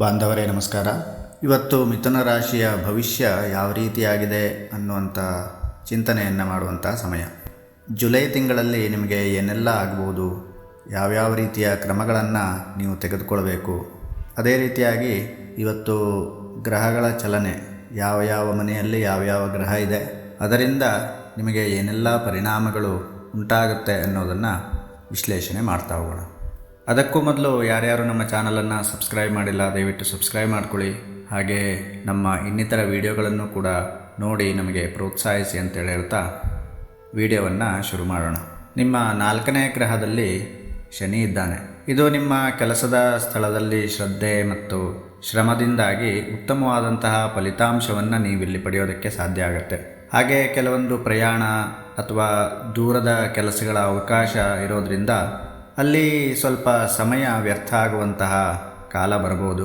ಬಾಂಧವರೇ, ನಮಸ್ಕಾರ. ಇವತ್ತು ಮಿಥುನ ರಾಶಿಯ ಭವಿಷ್ಯ ಯಾವ ರೀತಿಯಾಗಿದೆ ಅನ್ನುವಂಥ ಚಿಂತನೆಯನ್ನು ಮಾಡುವಂಥ ಸಮಯ. ಜುಲೈ ತಿಂಗಳಲ್ಲಿ ನಿಮಗೆ ಏನೆಲ್ಲ ಆಗ್ಬೋದು, ಯಾವ್ಯಾವ ರೀತಿಯ ಕ್ರಮಗಳನ್ನು ನೀವು ತೆಗೆದುಕೊಳ್ಬೇಕು, ಅದೇ ರೀತಿಯಾಗಿ ಇವತ್ತು ಗ್ರಹಗಳ ಚಲನೆ, ಯಾವ ಯಾವ ಮನೆಯಲ್ಲಿ ಯಾವ್ಯಾವ ಗ್ರಹ ಇದೆ, ಅದರಿಂದ ನಿಮಗೆ ಏನೆಲ್ಲ ಪರಿಣಾಮಗಳು ಉಂಟಾಗುತ್ತೆ ಅನ್ನೋದನ್ನು ವಿಶ್ಲೇಷಣೆ ಮಾಡ್ತಾ ಹೋಗೋಣ. ಅದಕ್ಕೂ ಮೊದಲು ಯಾರ್ಯಾರು ನಮ್ಮ ಚಾನಲನ್ನು ಸಬ್ಸ್ಕ್ರೈಬ್ ಮಾಡಿಲ್ಲ, ದಯವಿಟ್ಟು ಸಬ್ಸ್ಕ್ರೈಬ್ ಮಾಡ್ಕೊಳ್ಳಿ. ಹಾಗೆ ನಮ್ಮ ಇನ್ನಿತರ ವಿಡಿಯೋಗಳನ್ನು ಕೂಡ ನೋಡಿ ನಮಗೆ ಪ್ರೋತ್ಸಾಹಿಸಿ ಅಂತೇಳಿ ಹೇಳ್ತಾ ವಿಡಿಯೋವನ್ನು ಶುರು ಮಾಡೋಣ. ನಿಮ್ಮ ನಾಲ್ಕನೇ ಗ್ರಹದಲ್ಲಿ ಶನಿ ಇದ್ದಾನೆ. ಇದು ನಿಮ್ಮ ಕೆಲಸದ ಸ್ಥಳದಲ್ಲಿ ಶ್ರದ್ಧೆ ಮತ್ತು ಶ್ರಮದಿಂದಾಗಿ ಉತ್ತಮವಾದಂತಹ ಫಲಿತಾಂಶವನ್ನು ನೀವಿಲ್ಲಿ ಪಡೆಯೋದಕ್ಕೆ ಸಾಧ್ಯ ಆಗುತ್ತೆ. ಹಾಗೆ ಕೆಲವೊಂದು ಪ್ರಯಾಣ ಅಥವಾ ದೂರದ ಕೆಲಸಗಳ ಅವಕಾಶ ಇರೋದ್ರಿಂದ ಅಲ್ಲಿ ಸ್ವಲ್ಪ ಸಮಯ ವ್ಯರ್ಥ ಆಗುವಂತಹ ಕಾಲ ಬರಬಹುದು.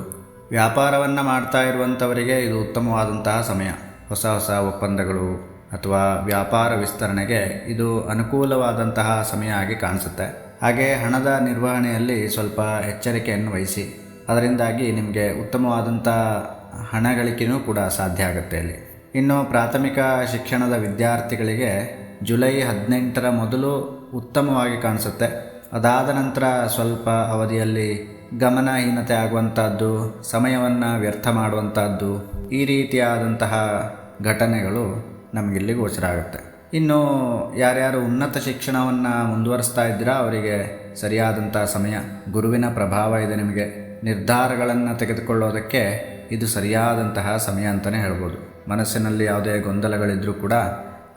ವ್ಯಾಪಾರವನ್ನು ಮಾಡ್ತಾ ಇರುವಂಥವರಿಗೆ ಇದು ಉತ್ತಮವಾದಂತಹ ಸಮಯ. ಹೊಸ ಹೊಸ ಒಪ್ಪಂದಗಳು ಅಥವಾ ವ್ಯಾಪಾರ ವಿಸ್ತರಣೆಗೆ ಇದು ಅನುಕೂಲವಾದಂತಹ ಸಮಯ ಆಗಿ ಕಾಣಿಸುತ್ತೆ. ಹಾಗೆ ಹಣದ ನಿರ್ವಹಣೆಯಲ್ಲಿ ಸ್ವಲ್ಪ ಎಚ್ಚರಿಕೆಯನ್ನು ವಹಿಸಿ. ಅದರಿಂದಾಗಿ ನಿಮಗೆ ಉತ್ತಮವಾದಂಥ ಹಣ ಗಳಿಕೆಯೂ ಕೂಡ ಸಾಧ್ಯ ಆಗುತ್ತೆ ಅಲ್ಲಿ. ಇನ್ನು ಪ್ರಾಥಮಿಕ ಶಿಕ್ಷಣದ ವಿದ್ಯಾರ್ಥಿಗಳಿಗೆ ಜುಲೈ ಹದಿನೆಂಟರ ಮೊದಲು ಉತ್ತಮವಾಗಿ ಕಾಣಿಸುತ್ತೆ. ಅದಾದ ನಂತರ ಸ್ವಲ್ಪ ಅವಧಿಯಲ್ಲಿ ಗಮನಹೀನತೆ ಆಗುವಂಥದ್ದು, ಸಮಯವನ್ನು ವ್ಯರ್ಥ ಮಾಡುವಂಥದ್ದು, ಈ ರೀತಿಯಾದಂತಹ ಘಟನೆಗಳು ನಮಗಿಲ್ಲಿ ಗೋಚರ ಆಗುತ್ತೆ ಇನ್ನು ಯಾರ್ಯಾರು ಉನ್ನತ ಶಿಕ್ಷಣವನ್ನು ಮುಂದುವರಿಸ್ತಾ ಇದ್ದೀರಾ, ಅವರಿಗೆ ಸರಿಯಾದಂಥ ಸಮಯ, ಗುರುವಿನ ಪ್ರಭಾವ ಇದೆ ನಿಮಗೆ. ನಿರ್ಧಾರಗಳನ್ನು ತೆಗೆದುಕೊಳ್ಳೋದಕ್ಕೆ ಇದು ಸರಿಯಾದಂತಹ ಸಮಯ ಅಂತಲೇ ಹೇಳ್ಬೋದು. ಮನಸ್ಸಿನಲ್ಲಿ ಯಾವುದೇ ಗೊಂದಲಗಳಿದ್ದರೂ ಕೂಡ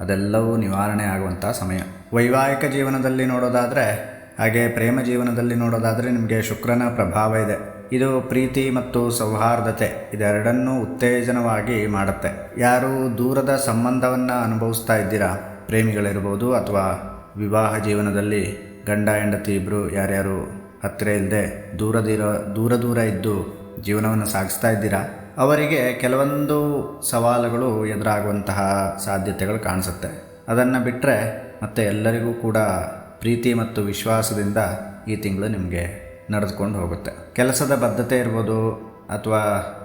ಅದೆಲ್ಲವೂ ನಿವಾರಣೆ ಆಗುವಂಥ ಸಮಯ. ವೈವಾಹಿಕ ಜೀವನದಲ್ಲಿ ನೋಡೋದಾದರೆ ಹಾಗೆ ಪ್ರೇಮ ಜೀವನದಲ್ಲಿ ನೋಡೋದಾದರೆ ನಿಮಗೆ ಶುಕ್ರನ ಪ್ರಭಾವ ಇದೆ. ಇದು ಪ್ರೀತಿ ಮತ್ತು ಸೌಹಾರ್ದತೆ ಇದೆರಡನ್ನೂ ಉತ್ತೇಜನವಾಗಿ ಮಾಡುತ್ತೆ. ಯಾರು ದೂರದ ಸಂಬಂಧವನ್ನು ಅನುಭವಿಸ್ತಾ ಇದ್ದೀರಾ? ಪ್ರೇಮಿಗಳಿರ್ಬೋದು ಅಥವಾ ವಿವಾಹ ಜೀವನದಲ್ಲಿ ಗಂಡ, ಹೆಂಡತಿ ಇಬ್ಬರು ಯಾರ್ಯಾರು ಹತ್ತಿರ ಇಲ್ಲದೆ ದೂರದಿರೋ, ದೂರ ದೂರ ಇದ್ದು ಜೀವನವನ್ನು ಸಾಗಿಸ್ತಾ ಇದ್ದೀರಾ? ಅವರಿಗೆ ಕೆಲವೊಂದು ಸವಾಲುಗಳು ಎದುರಾಗುವಂತಹ ಸಾಧ್ಯತೆಗಳು ಕಾಣಿಸುತ್ತೆ. ಅದನ್ನು ಬಿಟ್ಟರೆ ಮತ್ತೆ ಎಲ್ಲರಿಗೂ ಕೂಡ ಪ್ರೀತಿ ಮತ್ತು ವಿಶ್ವಾಸದಿಂದ ಈ ತಿಂಗಳು ನಿಮಗೆ ನಡೆದುಕೊಂಡು ಹೋಗುತ್ತೆ. ಕೆಲಸದ ಬದ್ಧತೆ ಇರ್ಬೋದು ಅಥವಾ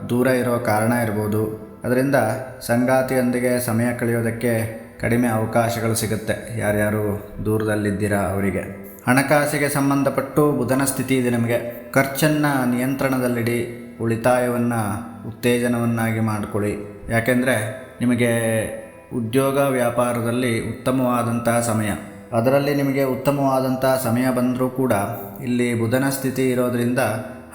ದೂರ ಇರೋ ಕಾರಣ ಇರ್ಬೋದು, ಅದರಿಂದ ಸಂಗಾತಿಯೊಂದಿಗೆ ಸಮಯ ಕಳೆಯೋದಕ್ಕೆ ಕಡಿಮೆ ಅವಕಾಶಗಳು ಸಿಗುತ್ತೆ ಯಾರ್ಯಾರು ದೂರದಲ್ಲಿದ್ದೀರಾ ಅವರಿಗೆ. ಹಣಕಾಸಿಗೆ ಸಂಬಂಧಪಟ್ಟು ಬುಧನ ಸ್ಥಿತಿ ಇದೆ ನಿಮಗೆ. ಖರ್ಚನ್ನು ನಿಯಂತ್ರಣದಲ್ಲಿಡಿ, ಉಳಿತಾಯವನ್ನು ಉತ್ತೇಜನವನ್ನಾಗಿ ಮಾಡಿಕೊಳ್ಳಿ. ಯಾಕೆಂದರೆ ನಿಮಗೆ ಉದ್ಯೋಗ ವ್ಯಾಪಾರದಲ್ಲಿ ಉತ್ತಮವಾದಂತಹ ಸಮಯ. ಅದರಲ್ಲಿ ನಿಮಗೆ ಉತ್ತಮವಾದಂಥ ಸಮಯ ಬಂದರೂ ಕೂಡ ಇಲ್ಲಿ ಬುಧನ ಸ್ಥಿತಿ ಇರೋದರಿಂದ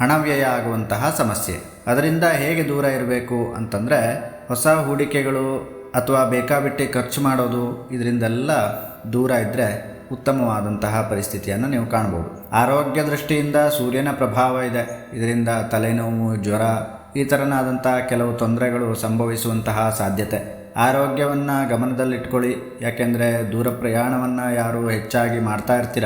ಹಣ ವ್ಯಯ ಆಗುವಂತಹ ಸಮಸ್ಯೆ. ಅದರಿಂದ ಹೇಗೆ ದೂರ ಇರಬೇಕು ಅಂತಂದರೆ ಹೊಸ ಹೂಡಿಕೆಗಳು ಅಥವಾ ಬೇಕಾಬಿಟ್ಟಿ ಖರ್ಚು ಮಾಡೋದು ಇದರಿಂದೆಲ್ಲ ದೂರ ಇದ್ದರೆ ಉತ್ತಮವಾದಂತಹ ಪರಿಸ್ಥಿತಿಯನ್ನು ನೀವು ಕಾಣ್ಬೋದು. ಆರೋಗ್ಯ ದೃಷ್ಟಿಯಿಂದ ಸೂರ್ಯನ ಪ್ರಭಾವ ಇದೆ. ಇದರಿಂದ ತಲೆನೋವು, ಜ್ವರ ಈ ಥರನಾದಂತಹ ಕೆಲವು ತೊಂದರೆಗಳು ಸಂಭವಿಸುವಂತಹ ಸಾಧ್ಯತೆ. ಆರೋಗ್ಯವನ್ನು ಗಮನದಲ್ಲಿಟ್ಕೊಳ್ಳಿ. ಯಾಕೆಂದರೆ ದೂರ ಪ್ರಯಾಣವನ್ನು ಯಾರು ಹೆಚ್ಚಾಗಿ ಮಾಡ್ತಾ ಇರ್ತೀರ,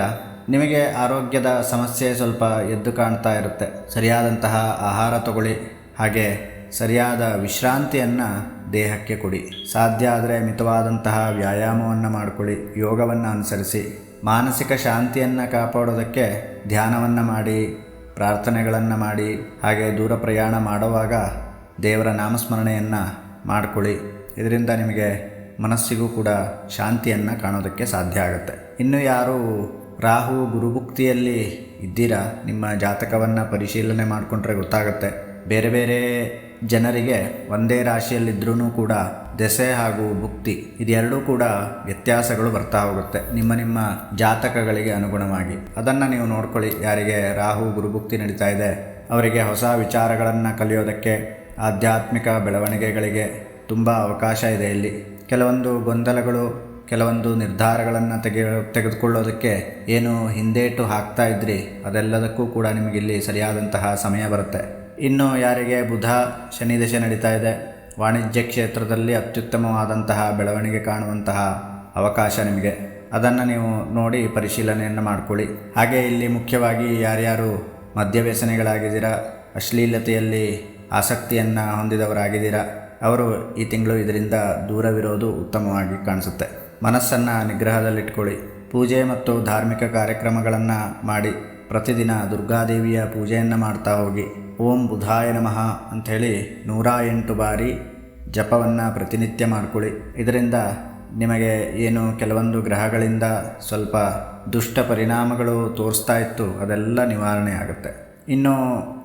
ನಿಮಗೆ ಆರೋಗ್ಯದ ಸಮಸ್ಯೆ ಸ್ವಲ್ಪ ಎದ್ದು ಕಾಣ್ತಾ ಇರುತ್ತೆ. ಸರಿಯಾದಂತಹ ಆಹಾರ ತಗೊಳ್ಳಿ. ಹಾಗೆ ಸರಿಯಾದ ವಿಶ್ರಾಂತಿಯನ್ನು ದೇಹಕ್ಕೆ ಕೊಡಿ. ಸಾಧ್ಯ ಆದರೆ ಮಿತವಾದಂತಹ ವ್ಯಾಯಾಮವನ್ನು ಮಾಡಿಕೊಳ್ಳಿ. ಯೋಗವನ್ನು ಅನುಸರಿಸಿ. ಮಾನಸಿಕ ಶಾಂತಿಯನ್ನು ಕಾಪಾಡೋದಕ್ಕೆ ಧ್ಯಾನವನ್ನು ಮಾಡಿ, ಪ್ರಾರ್ಥನೆಗಳನ್ನು ಮಾಡಿ, ಹಾಗೆ ದೂರ ಪ್ರಯಾಣ ಮಾಡುವಾಗ ದೇವರ ನಾಮಸ್ಮರಣೆಯನ್ನು ಮಾಡಿಕೊಳ್ಳಿ. ಇದರಿಂದ ನಿಮಗೆ ಮನಸ್ಸಿಗೂ ಕೂಡ ಶಾಂತಿಯನ್ನು ಕಾಣೋದಕ್ಕೆ ಸಾಧ್ಯ ಆಗುತ್ತೆ. ಇನ್ನು ಯಾರು ರಾಹು ಗುರುಭುಕ್ತಿಯಲ್ಲಿ ಇದ್ದೀರಾ? ನಿಮ್ಮ ಜಾತಕವನ್ನು ಪರಿಶೀಲನೆ ಮಾಡಿಕೊಂಡ್ರೆ ಗೊತ್ತಾಗುತ್ತೆ. ಬೇರೆ ಬೇರೆ ಜನರಿಗೆ ಒಂದೇ ರಾಶಿಯಲ್ಲಿದ್ದರೂ ಕೂಡ ದೆಸೆ ಹಾಗೂ ಭುಕ್ತಿ ಇದೆರಡೂ ಕೂಡ ವ್ಯತ್ಯಾಸಗಳು ಬರ್ತಾ ಹೋಗುತ್ತೆ ನಿಮ್ಮ ನಿಮ್ಮ ಜಾತಕಗಳಿಗೆ ಅನುಗುಣವಾಗಿ. ಅದನ್ನು ನೀವು ನೋಡ್ಕೊಳ್ಳಿ, ಯಾರಿಗೆ ರಾಹು ಗುರುಭುಕ್ತಿ ನಡೀತಾ ಇದೆ, ಅವರಿಗೆ ಹೊಸ ವಿಚಾರಗಳನ್ನು ಕಲಿಯೋದಕ್ಕೆ, ಆಧ್ಯಾತ್ಮಿಕ ಬೆಳವಣಿಗೆಗಳಿಗೆ ತುಂಬ ಅವಕಾಶ ಇದೆ ಇಲ್ಲಿ. ಕೆಲವೊಂದು ಗೊಂದಲಗಳು, ಕೆಲವೊಂದು ನಿರ್ಧಾರಗಳನ್ನು ತೆಗೆ, ತೆಗೆದುಕೊಳ್ಳೋದಕ್ಕೆ ಏನು ಹಿಂದೇಟು ಹಾಕ್ತಾ ಇದ್ರಿ, ಅದೆಲ್ಲದಕ್ಕೂ ಕೂಡ ನಿಮಗಿಲ್ಲಿ ಸರಿಯಾದಂತಹ ಸಮಯ ಬರುತ್ತೆ. ಇನ್ನು ಯಾರಿಗೆ ಬುಧ, ಶನಿ ದಶೆ ನಡೀತಾ ಇದೆ, ವಾಣಿಜ್ಯ ಕ್ಷೇತ್ರದಲ್ಲಿ ಅತ್ಯುತ್ತಮವಾದಂತಹ ಬೆಳವಣಿಗೆ ಕಾಣುವಂತಹ ಅವಕಾಶ ನಿಮಗೆ. ಅದನ್ನು ನೀವು ನೋಡಿ ಪರಿಶೀಲನೆಯನ್ನು ಮಾಡಿಕೊಳ್ಳಿ. ಹಾಗೆ ಇಲ್ಲಿ ಮುಖ್ಯವಾಗಿ ಯಾರ್ಯಾರು ಮದ್ಯವ್ಯಸನಿಗಳಾಗಿದ್ದೀರಾ, ಅಶ್ಲೀಲತೆಯಲ್ಲಿ ಆಸಕ್ತಿಯನ್ನು ಹೊಂದಿದವರಾಗಿದ್ದೀರಾ ಅವರು ಈ ತಿಂಗಳು ಇದರಿಂದ ದೂರವಿರೋದು ಉತ್ತಮವಾಗಿ ಕಾಣಿಸುತ್ತೆ. ಮನಸ್ಸನ್ನು ನಿಗ್ರಹದಲ್ಲಿಟ್ಕೊಳ್ಳಿ. ಪೂಜೆ ಮತ್ತು ಧಾರ್ಮಿಕ ಕಾರ್ಯಕ್ರಮಗಳನ್ನು ಮಾಡಿ. ಪ್ರತಿದಿನ ದುರ್ಗಾದೇವಿಯ ಪೂಜೆಯನ್ನು ಮಾಡ್ತಾ ಹೋಗಿ. ಓಂ ಬುಧಾಯ ನಮಃ ಅಂಥೇಳಿ ನೂರ ಎಂಟು ಬಾರಿ ಜಪವನ್ನು ಪ್ರತಿನಿತ್ಯ ಮಾಡ್ಕೊಳ್ಳಿ. ಇದರಿಂದ ನಿಮಗೆ ಏನು ಕೆಲವೊಂದು ಗ್ರಹಗಳಿಂದ ಸ್ವಲ್ಪ ದುಷ್ಟ ಪರಿಣಾಮಗಳು ತೋರಿಸ್ತಾ ಇತ್ತು ಅದೆಲ್ಲ ನಿವಾರಣೆ ಆಗುತ್ತೆ. ಇನ್ನು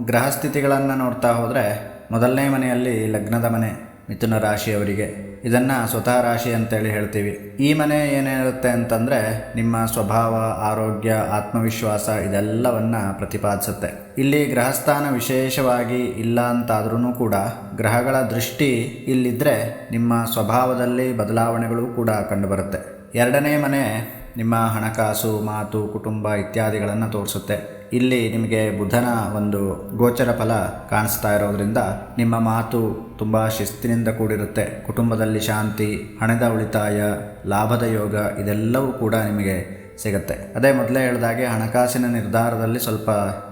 ಗ್ರಹಸ್ಥಿತಿಗಳನ್ನು ನೋಡ್ತಾ ಹೋದರೆ ಮೊದಲನೇ ಮನೆಯಲ್ಲಿ ಲಗ್ನದ ಮನೆ, ಮಿಥುನ ರಾಶಿಯವರಿಗೆ. ಇದನ್ನು ಸ್ವತಃ ರಾಶಿ ಅಂತೇಳಿ ಹೇಳ್ತೀವಿ. ಈ ಮನೆ ಏನಿರುತ್ತೆ ಅಂತಂದರೆ ನಿಮ್ಮ ಸ್ವಭಾವ, ಆರೋಗ್ಯ, ಆತ್ಮವಿಶ್ವಾಸ ಇದೆಲ್ಲವನ್ನು ಪ್ರತಿಪಾದಿಸುತ್ತೆ. ಇಲ್ಲಿ ಗ್ರಹಸ್ಥಾನ ವಿಶೇಷವಾಗಿ ಇಲ್ಲ ಅಂತಾದ್ರೂ ಕೂಡ ಗ್ರಹಗಳ ದೃಷ್ಟಿ ಇಲ್ಲಿದ್ದರೆ ನಿಮ್ಮ ಸ್ವಭಾವದಲ್ಲಿ ಬದಲಾವಣೆಗಳು ಕೂಡ ಕಂಡುಬರುತ್ತೆ. ಎರಡನೇ ಮನೆ ನಿಮ್ಮ ಹಣಕಾಸು, ಮಾತು, ಕುಟುಂಬ ಇತ್ಯಾದಿಗಳನ್ನು ತೋರಿಸುತ್ತೆ. ಇಲ್ಲಿ ನಿಮಗೆ ಬುಧನ ಒಂದು ಗೋಚರ ಫಲ ಕಾಣಿಸ್ತಾ ಇರೋದ್ರಿಂದ ನಿಮ್ಮ ಮಾತು ತುಂಬ ಶಿಸ್ತಿನಿಂದ ಕೂಡಿರುತ್ತೆ. ಕುಟುಂಬದಲ್ಲಿ ಶಾಂತಿ, ಹಣದ ಉಳಿತಾಯ, ಲಾಭದ ಯೋಗ ಇದೆಲ್ಲವೂ ಕೂಡ ನಿಮಗೆ ಸಿಗುತ್ತೆ. ಅದೇ ಮೊದಲೇ ಹೇಳಿದಾಗೆ ಹಣಕಾಸಿನ ನಿರ್ಧಾರದಲ್ಲಿ ಸ್ವಲ್ಪ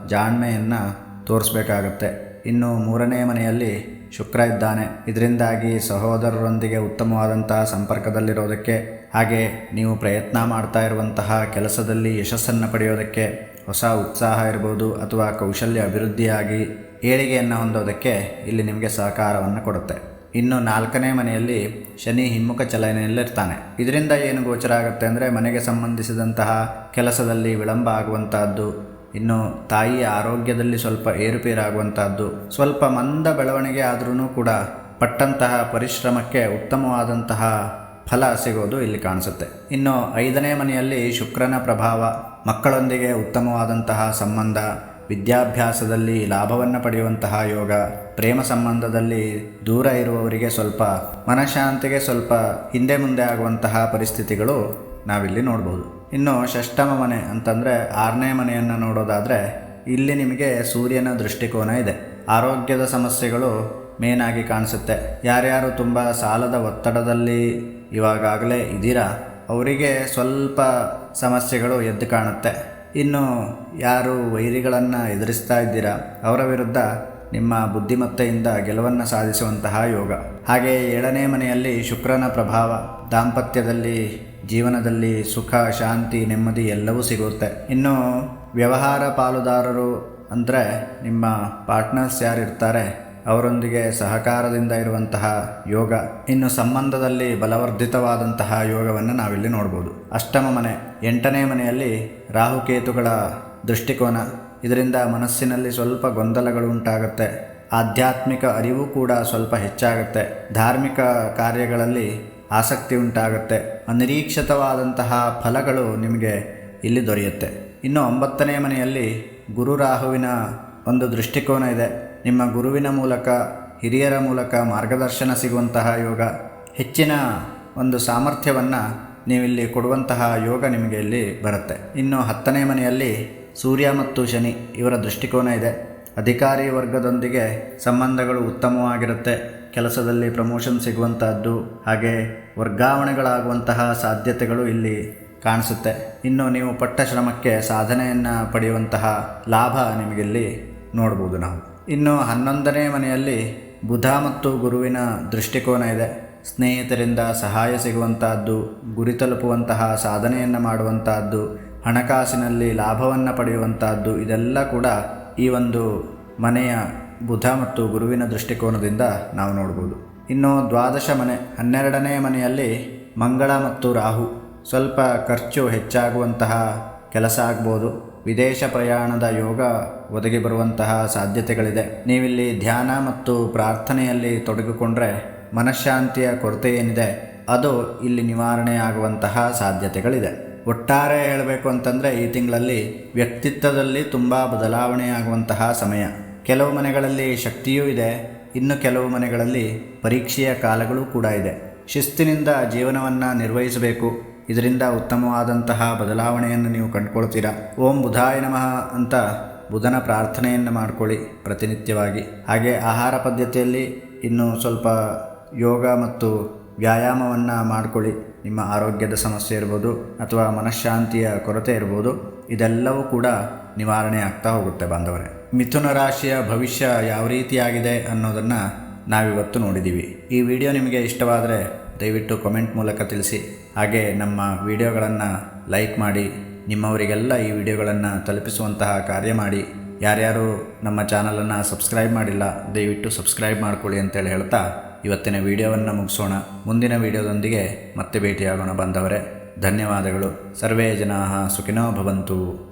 ಜಾಣ್ಮೆಯನ್ನು ತೋರಿಸ್ಬೇಕಾಗತ್ತೆ. ಇನ್ನು ಮೂರನೇ ಮನೆಯಲ್ಲಿ ಶುಕ್ರ ಇದ್ದಾನೆ. ಇದರಿಂದಾಗಿ ಸಹೋದರರೊಂದಿಗೆ ಉತ್ತಮವಾದಂತಹ ಸಂಪರ್ಕದಲ್ಲಿರೋದಕ್ಕೆ, ಹಾಗೆ ನೀವು ಪ್ರಯತ್ನ ಮಾಡ್ತಾ ಇರುವಂತಹ ಕೆಲಸದಲ್ಲಿ ಯಶಸ್ಸನ್ನು ಪಡೆಯೋದಕ್ಕೆ ಹೊಸ ಉತ್ಸಾಹ ಇರ್ಬೋದು ಅಥವಾ ಕೌಶಲ್ಯ ಅಭಿವೃದ್ಧಿಯಾಗಿ ಏಳಿಗೆಯನ್ನು ಹೊಂದೋದಕ್ಕೆ ಇಲ್ಲಿ ನಿಮಗೆ ಸಹಕಾರವನ್ನು ಕೊಡುತ್ತೆ. ಇನ್ನು ನಾಲ್ಕನೇ ಮನೆಯಲ್ಲಿ ಶನಿ ಹಿಮ್ಮುಖ ಚಲನೆಯಲ್ಲಿರ್ತಾನೆ. ಇದರಿಂದ ಏನು ಗೋಚರ ಆಗುತ್ತೆ ಅಂದರೆ ಮನೆಗೆ ಸಂಬಂಧಿಸಿದಂತಹ ಕೆಲಸದಲ್ಲಿ ವಿಳಂಬ ಆಗುವಂತಹದ್ದು ಇನ್ನು ತಾಯಿಯ ಆರೋಗ್ಯದಲ್ಲಿ ಸ್ವಲ್ಪ ಏರುಪೇರಾಗುವಂತಹದ್ದು, ಸ್ವಲ್ಪ ಮಂದ ಬೆಳವಣಿಗೆ ಆದ್ರೂ ಕೂಡ ಪಟ್ಟಂತಹ ಪರಿಶ್ರಮಕ್ಕೆ ಉತ್ತಮವಾದಂತಹ ಫಲ ಸಿಗೋದು ಇಲ್ಲಿ ಕಾಣಿಸುತ್ತೆ. ಇನ್ನು ಐದನೇ ಮನೆಯಲ್ಲಿ ಶುಕ್ರನ ಪ್ರಭಾವ, ಮಕ್ಕಳೊಂದಿಗೆ ಉತ್ತಮವಾದಂತಹ ಸಂಬಂಧ, ವಿದ್ಯಾಭ್ಯಾಸದಲ್ಲಿ ಲಾಭವನ್ನು ಪಡೆಯುವಂತಹ ಯೋಗ, ಪ್ರೇಮ ಸಂಬಂಧದಲ್ಲಿ ದೂರ ಇರುವವರಿಗೆ ಸ್ವಲ್ಪ ಮನಃಶಾಂತಿಗೆ ಸ್ವಲ್ಪ ಹಿಂದೆ ಮುಂದೆ ಆಗುವಂತಹ ಪರಿಸ್ಥಿತಿಗಳು ನಾವಿಲ್ಲಿ ನೋಡ್ಬೋದು. ಇನ್ನು ಷಷ್ಠಮ ಮನೆ ಅಂತಂದರೆ ಆರನೇ ಮನೆಯನ್ನು ನೋಡೋದಾದರೆ ಇಲ್ಲಿ ನಿಮಗೆ ಸೂರ್ಯನ ದೃಷ್ಟಿಕೋನ ಇದೆ. ಆರೋಗ್ಯದ ಸಮಸ್ಯೆಗಳು ಮೇನಾಗಿ ಕಾಣಿಸುತ್ತೆ. ಯಾರ್ಯಾರು ತುಂಬ ಸಾಲದ ಒತ್ತಡದಲ್ಲಿ ಇವಾಗಾಗಲೇ ಇದ್ದೀರಾ, ಅವರಿಗೆ ಸ್ವಲ್ಪ ಸಮಸ್ಯೆಗಳು ಎದ್ದು ಕಾಣುತ್ತೆ. ಇನ್ನು ಯಾರು ವೈರಿಗಳನ್ನು ಎದುರಿಸ್ತಾ ಇದ್ದೀರಾ, ಅವರ ವಿರುದ್ಧ ನಿಮ್ಮ ಬುದ್ಧಿಮತ್ತೆಯಿಂದ ಗೆಲುವನ್ನು ಸಾಧಿಸುವಂತಹ ಯೋಗ. ಹಾಗೆ ಏಳನೇ ಮನೆಯಲ್ಲಿ ಶುಕ್ರನ ಪ್ರಭಾವ, ದಾಂಪತ್ಯದಲ್ಲಿ, ಜೀವನದಲ್ಲಿ ಸುಖ, ಶಾಂತಿ, ನೆಮ್ಮದಿ ಎಲ್ಲವೂ ಸಿಗುತ್ತೆ. ಇನ್ನು ವ್ಯವಹಾರ ಪಾಲುದಾರರು ಅಂದರೆ ನಿಮ್ಮ ಪಾರ್ಟ್ನರ್ಸ್ ಯಾರಿರ್ತಾರೆ, ಅವರೊಂದಿಗೆ ಸಹಕಾರದಿಂದ ಇರುವಂತಹ ಯೋಗ, ಇನ್ನು ಸಂಬಂಧದಲ್ಲಿ ಬಲವರ್ಧಿತವಾದಂತಹ ಯೋಗವನ್ನು ನಾವಿಲ್ಲಿ ನೋಡ್ಬೋದು. ಅಷ್ಟಮ ಮನೆ, ಎಂಟನೇ ಮನೆಯಲ್ಲಿ ರಾಹುಕೇತುಗಳ ದೃಷ್ಟಿಕೋನ ಇದರಿಂದ ಮನಸ್ಸಿನಲ್ಲಿ ಸ್ವಲ್ಪ ಗೊಂದಲಗಳು ಉಂಟಾಗುತ್ತೆ. ಆಧ್ಯಾತ್ಮಿಕ ಅರಿವು ಕೂಡ ಸ್ವಲ್ಪ ಹೆಚ್ಚಾಗುತ್ತೆ. ಧಾರ್ಮಿಕ ಕಾರ್ಯಗಳಲ್ಲಿ ಆಸಕ್ತಿ ಉಂಟಾಗುತ್ತೆ. ಅನಿರೀಕ್ಷಿತವಾದಂತಹ ಫಲಗಳು ನಿಮಗೆ ಇಲ್ಲಿ ದೊರೆಯುತ್ತೆ. ಇನ್ನು ಒಂಬತ್ತನೇ ಮನೆಯಲ್ಲಿ ಗುರು ರಾಹುವಿನ ಒಂದು ದೃಷ್ಟಿಕೋನ ಇದೆ. ನಿಮ್ಮ ಗುರುವಿನ ಮೂಲಕ, ಹಿರಿಯರ ಮೂಲಕ ಮಾರ್ಗದರ್ಶನ ಸಿಗುವಂತಹ ಯೋಗ. ಹೆಚ್ಚಿನ ಒಂದು ಸಾಮರ್ಥ್ಯವನ್ನು ನೀವಿಲ್ಲಿ ಕೊಡುವಂತಹ ಯೋಗ ನಿಮಗೆ ಇಲ್ಲಿ ಬರುತ್ತೆ. ಇನ್ನು ಹತ್ತನೇ ಮನೆಯಲ್ಲಿ ಸೂರ್ಯ ಮತ್ತು ಶನಿ ಇವರ ದೃಷ್ಟಿಕೋನ ಇದೆ. ಅಧಿಕಾರಿ ವರ್ಗದೊಂದಿಗೆ ಸಂಬಂಧಗಳು ಉತ್ತಮವಾಗಿರುತ್ತೆ. ಕೆಲಸದಲ್ಲಿ ಪ್ರಮೋಷನ್ ಸಿಗುವಂತಹದ್ದು, ಹಾಗೆ ವರ್ಗಾವಣೆಗಳಾಗುವಂತಹ ಸಾಧ್ಯತೆಗಳು ಇಲ್ಲಿ ಕಾಣಿಸುತ್ತೆ. ಇನ್ನು ನೀವು ಪಟ್ಟ ಶ್ರಮಕ್ಕೆ ಸಾಧನೆಯನ್ನು ಪಡೆಯುವಂತಹ ಲಾಭ ನಿಮಗಿಲ್ಲಿ ನೋಡ್ಬೋದು ನಾವು. ಇನ್ನು ಹನ್ನೊಂದನೇ ಮನೆಯಲ್ಲಿ ಬುಧ ಮತ್ತು ಗುರುವಿನ ದೃಷ್ಟಿಕೋನ ಇದೆ. ಸ್ನೇಹಿತರಿಂದ ಸಹಾಯ ಸಿಗುವಂತಹದ್ದು, ಗುರಿ ತಲುಪುವಂತಹ ಸಾಧನೆಯನ್ನು ಮಾಡುವಂತಹದ್ದು ಹಣಕಾಸಿನಲ್ಲಿ ಲಾಭವನ್ನು ಪಡೆಯುವಂತಹದ್ದು ಇದೆಲ್ಲ ಕೂಡ ಈ ಒಂದು ಮನೆಯ ಬುಧ ಮತ್ತು ಗುರುವಿನ ದೃಷ್ಟಿಕೋನದಿಂದ ನಾವು ನೋಡ್ಬೋದು. ಇನ್ನು ದ್ವಾದಶ ಮನೆ, ಹನ್ನೆರಡನೇ ಮನೆಯಲ್ಲಿ ಮಂಗಳ ಮತ್ತು ರಾಹು ಸ್ವಲ್ಪ ಖರ್ಚು ಹೆಚ್ಚಾಗುವಂತಹ ಕೆಲಸ ಆಗ್ಬೋದು. ವಿದೇಶ ಪ್ರಯಾಣದ ಯೋಗ ಒದಗಿ ಬರುವಂತಹ ಸಾಧ್ಯತೆಗಳಿದೆ. ನೀವಿಲ್ಲಿ ಧ್ಯಾನ ಮತ್ತು ಪ್ರಾರ್ಥನೆಯಲ್ಲಿ ತೊಡಗಿಕೊಂಡ್ರೆ ಮನಃಶಾಂತಿಯ ಕೊರತೆ ಏನಿದೆ, ಅದು ಇಲ್ಲಿ ನಿವಾರಣೆಯಾಗುವಂತಹ ಸಾಧ್ಯತೆಗಳಿದೆ. ಒಟ್ಟಾರೆ ಹೇಳಬೇಕು ಅಂತಂದರೆ ಈ ತಿಂಗಳಲ್ಲಿ ವ್ಯಕ್ತಿತ್ವದಲ್ಲಿ ತುಂಬ ಬದಲಾವಣೆಯಾಗುವಂತಹ ಸಮಯ. ಕೆಲವು ಮನೆಗಳಲ್ಲಿ ಶಕ್ತಿಯೂ ಇದೆ, ಇನ್ನು ಕೆಲವು ಮನೆಗಳಲ್ಲಿ ಪರೀಕ್ಷೆಯ ಕಾಲಗಳು ಕೂಡ ಇದೆ. ಶಿಸ್ತಿನಿಂದ ಜೀವನವನ್ನು ನಿರ್ವಹಿಸಬೇಕು. ಇದರಿಂದ ಉತ್ತಮವಾದಂತಹ ಬದಲಾವಣೆಯನ್ನು ನೀವು ಕಂಡುಕೊಳ್ತೀರಾ? ಓಂ ಬುಧಾಯ ನಮಃ ಅಂತ ಬುಧನ ಪ್ರಾರ್ಥನೆಯನ್ನು ಮಾಡಿಕೊಳ್ಳಿ ಪ್ರತಿನಿತ್ಯವಾಗಿ. ಹಾಗೆ ಆಹಾರ ಪದ್ಧತಿಯಲ್ಲಿ ಇನ್ನು ಸ್ವಲ್ಪ ಯೋಗ ಮತ್ತು ವ್ಯಾಯಾಮವನ್ನು ಮಾಡಿಕೊಳ್ಳಿ. ನಿಮ್ಮ ಆರೋಗ್ಯದ ಸಮಸ್ಯೆ ಇರ್ಬೋದು ಅಥವಾ ಮನಃಶಾಂತಿಯ ಕೊರತೆ ಇರ್ಬೋದು, ಇದೆಲ್ಲವೂ ಕೂಡ ನಿವಾರಣೆ ಆಗ್ತಾ ಹೋಗುತ್ತೆ ಬಾಂಧವರೇ. ಮಿಥುನ ರಾಶಿಯ ಭವಿಷ್ಯ ಯಾವ ರೀತಿಯಾಗಿದೆ ಅನ್ನೋದನ್ನು ನಾವಿವತ್ತು ನೋಡಿದ್ದೀವಿ ಈ ವಿಡಿಯೋ ನಿಮಗೆ ಇಷ್ಟವಾದರೆ ದಯವಿಟ್ಟು ಕಮೆಂಟ್ ಮೂಲಕ ತಿಳಿಸಿ. ಹಾಗೆ ನಮ್ಮ ವಿಡಿಯೋಗಳನ್ನು ಲೈಕ್ ಮಾಡಿ, ನಿಮ್ಮವರಿಗೆಲ್ಲ ಈ ವಿಡಿಯೋಗಳನ್ನು ತಲುಪಿಸುವಂತಹ ಕಾರ್ಯ ಮಾಡಿ. ಯಾರ್ಯಾರು ನಮ್ಮ ಚಾನಲನ್ನು ಸಬ್ಸ್ಕ್ರೈಬ್ ಮಾಡಿಲ್ಲ, ದಯವಿಟ್ಟು ಸಬ್ಸ್ಕ್ರೈಬ್ ಮಾಡ್ಕೊಳ್ಳಿ ಅಂತೇಳಿ ಹೇಳ್ತಾ ಇವತ್ತಿನ ವಿಡಿಯೋವನ್ನು ಮುಗಿಸೋಣ. ಮುಂದಿನ ವಿಡಿಯೋದೊಂದಿಗೆ ಮತ್ತೆ ಭೇಟಿಯಾಗೋಣ ಬಂದವರೇ. ಧನ್ಯವಾದಗಳು. ಸರ್ವೇ ಜನಾ ಸುಖಿನೋ ಭವಂತು.